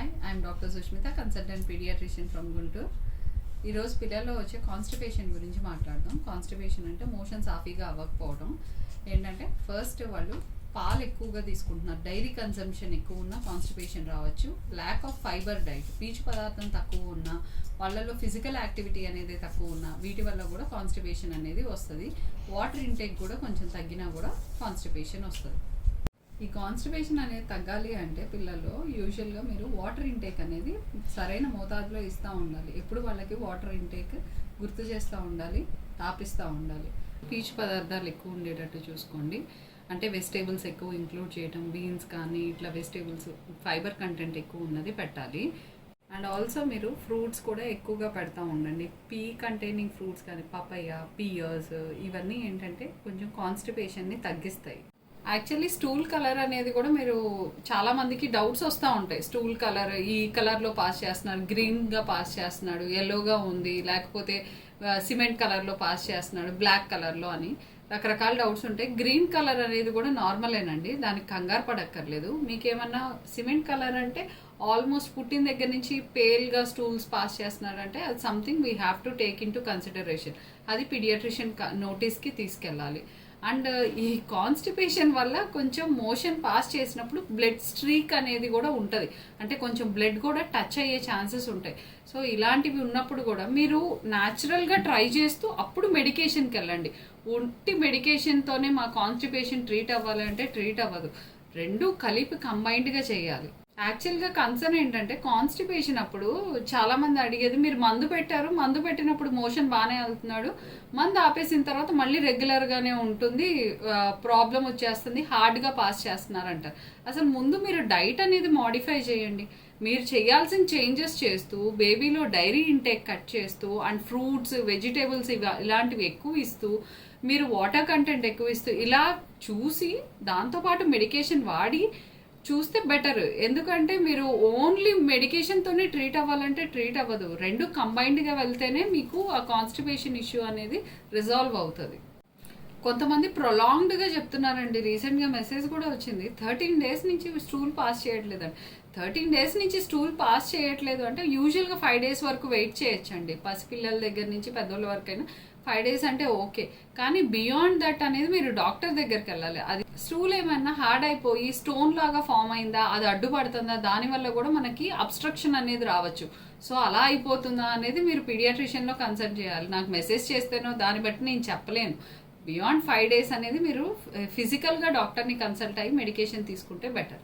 Hi I'm doctor Sushmita consultant paediatrician from Guntur ఈరోజు పిల్లల్లో వచ్చే కాన్స్టిపేషన్ గురించి మాట్లాడదాం. కాన్స్టిపేషన్ అంటే మోషన్ సాఫీగా అవ్వకపోవడం. ఏంటంటే ఫస్ట్ వాళ్ళు పాలు ఎక్కువగా తీసుకుంటున్నారు. డైరీ కన్సంప్షన్ ఎక్కువ ఉన్న కాన్స్టిపేషన్ రావచ్చు. ల్యాక్ ఆఫ్ ఫైబర్ డైట్ పీచు పదార్థం తక్కువ ఉన్న వాళ్ళలో ఫిజికల్ యాక్టివిటీ అనేది తక్కువ ఉన్న వీటి వల్ల కూడా కాన్స్టిపేషన్ అనేది వస్తుంది. వాటర్ ఇంటేక్ కూడా కొంచెం తగ్గినా కూడా కాన్స్టిపేషన్ వస్తుంది. ఈ కాన్స్టిపేషన్ అనేది తగ్గాలి అంటే పిల్లల్లో యూజువల్గా మీరు వాటర్ ఇంటేక్ అనేది సరైన మోతాదులో ఇస్తూ ఉండాలి. ఎప్పుడు వాళ్ళకి వాటర్ ఇంటేక్ గుర్తు చేస్తూ ఉండాలి తాపిస్తూ ఉండాలి. పీచు పదార్థాలు ఎక్కువ ఉండేటట్టు చూసుకోండి. అంటే వెజిటేబుల్స్ ఎక్కువ ఇంక్లూడ్ చేయటం బీన్స్ కానీ ఇట్లా వెజిటేబుల్స్ ఫైబర్ కంటెంట్ ఎక్కువ ఉన్నది పెట్టాలి. అండ్ ఆల్సో మీరు ఫ్రూట్స్ కూడా ఎక్కువగా పెడతా ఉండండి. పీ కంటైనింగ్ ఫ్రూట్స్ కానీ పపయ్య పియర్స్ ఇవన్నీ ఏంటంటే కొంచెం కాన్స్టిపేషన్ని తగ్గిస్తాయి. యాక్చువల్లీ స్టూల్ కలర్ అనేది కూడా మీరు చాలా మందికి డౌట్స్ వస్తూ ఉంటాయి. స్టూల్ కలర్ ఈ కలర్లో పాస్ చేస్తున్నాడు గ్రీన్గా పాస్ చేస్తున్నాడు ఎల్లోగా ఉంది లేకపోతే సిమెంట్ కలర్లో పాస్ చేస్తున్నాడు బ్లాక్ కలర్లో అని. రకరకాల డౌట్స్ ఉంటాయి. గ్రీన్ కలర్ అనేది కూడా నార్మలేనండి దానికి కంగారు పడక్కర్లేదు. మీకేమన్నా సిమెంట్ కలర్ అంటే ఆల్మోస్ట్ పుట్టిన దగ్గర నుంచి పేల్గా స్టూల్స్ పాస్ చేస్తున్నారంటే అది something we have to take into consideration అది పీడియాట్రిషియన్ నోటీస్కి తీసుకెళ్ళాలి. అండ్ ఈ కాన్స్టిపేషన్ వల్ల కొంచెం మోషన్ పాస్ చేసినప్పుడు బ్లడ్ స్ట్రీక్ అనేది కూడా ఉంటుంది. అంటే కొంచెం బ్లడ్ కూడా టచ్ అయ్యే ఛాన్సెస్ ఉంటాయి. సో ఇలాంటివి ఉన్నప్పుడు కూడా మీరు న్యాచురల్గా ట్రై చేస్తూ అప్పుడు మెడికేషన్కి వెళ్ళండి. ఒంటి మెడికేషన్తోనే మా కాన్స్టిపేషన్ ట్రీట్ అవ్వాలంటే ట్రీట్ అవ్వదు. రెండు కలిపి కంబైన్డ్గా చేయాలి. యాక్చువల్గా కన్సర్న్ ఏంటంటే కాన్స్టిపేషన్ అప్పుడు చాలామంది అడిగేది మీరు మందు పెట్టారు మందు పెట్టినప్పుడు మోషన్ బాగానే వెళ్తున్నాడు మందు ఆపేసిన తర్వాత మళ్ళీ రెగ్యులర్గానే ఉంటుంది ప్రాబ్లం వచ్చేస్తుంది హార్డ్గా పాస్ చేస్తున్నారంటారు అసలు ముందు మీరు డైట్ అనేది మాడిఫై చేయండి. మీరు చేయాల్సిన చేంజెస్ చేస్తూ బేబీలో డైరీ ఇంటేక్ కట్ చేస్తూ అండ్ ఫ్రూట్స్ వెజిటేబుల్స్ ఇవి ఇలాంటివి ఎక్కువ ఇస్తూ మీరు వాటర్ కంటెంట్ ఎక్కువ ఇస్తూ ఇలా చూసి దాంతోపాటు మెడికేషన్ వాడి చూస్తే బెటర్ ఎందుకంటే మీరు ఓన్లీ మెడికేషన్తోనే ట్రీట్ అవ్వాలంటే ట్రీట్ అవ్వదు. రెండు కంబైన్డ్గా వెళ్తేనే మీకు ఆ కాన్స్టిపేషన్ ఇష్యూ అనేది రిజాల్వ్ అవుతుంది. కొంతమంది ప్రొలాంగ్డ్గా చెప్తున్నారండి. రీసెంట్గా మెసేజ్ కూడా వచ్చింది. థర్టీన్ డేస్ నుంచి స్టూల్ పాస్ చేయట్లేదండి థర్టీన్ డేస్ నుంచి స్టూల్ పాస్ చేయట్లేదు అంటే యూజువల్గా ఫైవ్ డేస్ వరకు వెయిట్ చేయొచ్చండి. పసిపిల్లల దగ్గర నుంచి పెద్దోళ్ళ వరకు అయినా ఫైవ్ డేస్ అంటే ఓకే. కానీ బియాండ్ దట్ అనేది మీరు డాక్టర్ దగ్గరికి వెళ్ళాలి. అది స్టూల్ ఏమైనా హార్డ్ అయిపోయి స్టోన్ లాగా ఫామ్ అయిందా అది అడ్డుపడుతుందా దానివల్ల కూడా మనకి అబ్స్ట్రక్షన్ అనేది రావచ్చు. సో అలా అయిపోతుందా అనేది మీరు పీడియాట్రిషియన్లో కన్సల్ట్ చేయాలి. నాకు మెసేజ్ చేస్తేనో దాన్ని బట్టి నేను చెప్పలేను. బియాండ్ ఫైవ్ డేస్ అనేది మీరు ఫిజికల్గా డాక్టర్ని కన్సల్ట్ అయ్యి మెడికేషన్ తీసుకుంటే బెటర్.